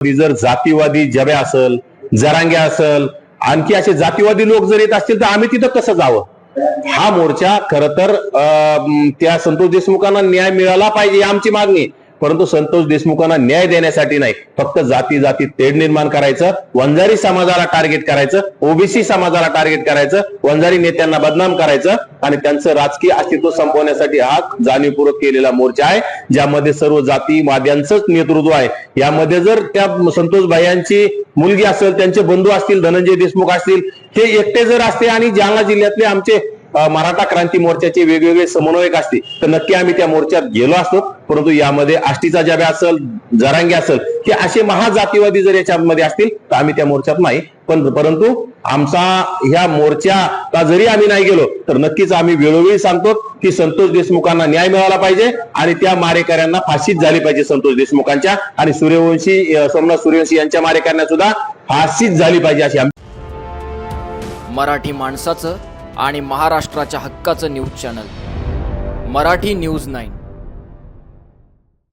जर जातीवादी जबे असल जरांगे असल आणखी असे जातीवादी लोक जर येत असतील तर आम्ही तिथं कसं जावं? हा मोर्चा खर तर अं, त्या संतोष देशमुखांना न्याय मिळाला पाहिजे आमची मागणी परंतु संतोष देशमुखांना न्याय देण्यासाठी नाही. फक्त जाती जाती तेढ निर्माण करायचं वंजारी समाजाला टार्गेट करायचं ओबीसी समाजाला टार्गेट करायचं वंजारी नेत्यांना बदनाम करायचं आणि त्यांचं राजकीय अस्तित्व संपवण्यासाठी हा जाणीवपूर्वक केलेला मोर्चा आहे ज्यामध्ये सर्व जाती वाद्यांचंच नेतृत्व आहे. यामध्ये जर त्या संतोष भाईंची मुलगी असेल त्यांचे बंधू असतील धनंजय देशमुख असतील हे एकटे जर असते आणि जालना जिल्ह्यातले आमचे मराठा क्रांती मोर्चाचे वेगवेगळे समन्वयक असते. तर नक्की आम्ही त्या मोर्चात गेलो असतो. परंतु यामध्ये आष्टीचा जाब्या असेल जरांगे असेल हे असे महाजातीवादी जर याच्यामध्ये असतील तर आम्ही त्या मोर्चात नाही. पण परंतु आमचा ह्या मोर्चाला जरी आम्ही नाही गेलो तर नक्कीच आम्ही वेळोवेळी सांगतो की संतोष देशमुखांना न्याय मिळाला पाहिजे आणि त्या मारेकऱ्यांना फाशीच झाली पाहिजे संतोष देशमुखांच्या. आणि सूर्यवंशी सोमनाथ सूर्यवंशी यांच्या मारेकऱ्यांना सुद्धा फाशीच झाली पाहिजे अशी मराठी माणसाचं आणि महाराष्ट्राच्या हक्काचं news channel. Marathi news nine.